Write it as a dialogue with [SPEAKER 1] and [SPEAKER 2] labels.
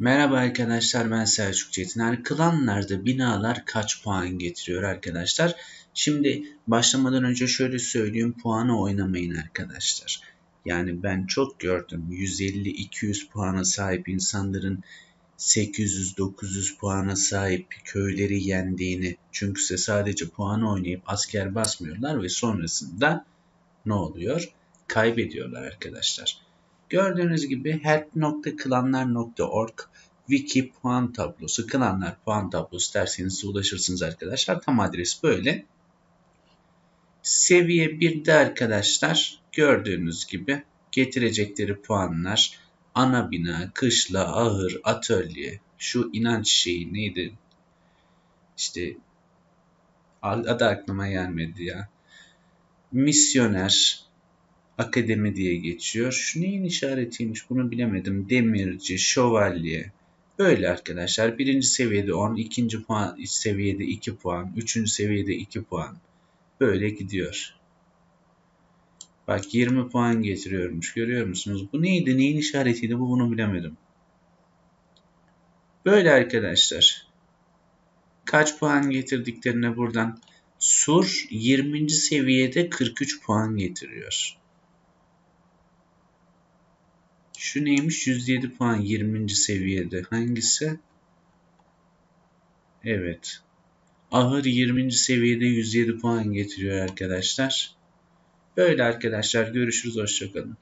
[SPEAKER 1] Merhaba arkadaşlar ben Selçuk Çetiner. Klanlarda binalar kaç puan getiriyor arkadaşlar? Şimdi başlamadan önce şöyle söyleyeyim puanı oynamayın arkadaşlar. Yani ben çok gördüm 150-200 puana sahip insanların 800-900 puana sahip köyleri yendiğini. Çünkü size sadece puanı oynayıp asker basmıyorlar ve sonrasında ne oluyor? Kaybediyorlar arkadaşlar. Gördüğünüz gibi help.klanlar.org wiki puan tablosu, klanlar puan tablosu derseniz ulaşırsınız arkadaşlar. Tam adres böyle. Seviye 1'de arkadaşlar gördüğünüz gibi getirecekleri puanlar ana bina, kışla, ahır, atölye, şu inanç şeyi neydi? İşte adı aklıma gelmedi ya. Misyoner, akademi diye geçiyor. Şu neyin işaretiymiş bunu bilemedim. Demirci, şövalye. Böyle arkadaşlar. Birinci seviyede 10, ikinci puan, seviyede 2 puan, üçüncü seviyede 2 puan. Böyle gidiyor. Bak 20 puan getiriyormuş. Görüyor musunuz? Bu neydi? Neyin işaretiydi? Bu bunu bilemedim. Böyle arkadaşlar. Kaç puan getirdiklerine buradan Sur 20. seviyede 43 puan getiriyor. Şu neymiş? 107 puan 20. seviyede. Hangisi? Evet. Ahır 20. seviyede 107 puan getiriyor arkadaşlar. Böyle arkadaşlar. Görüşürüz. Hoşçakalın.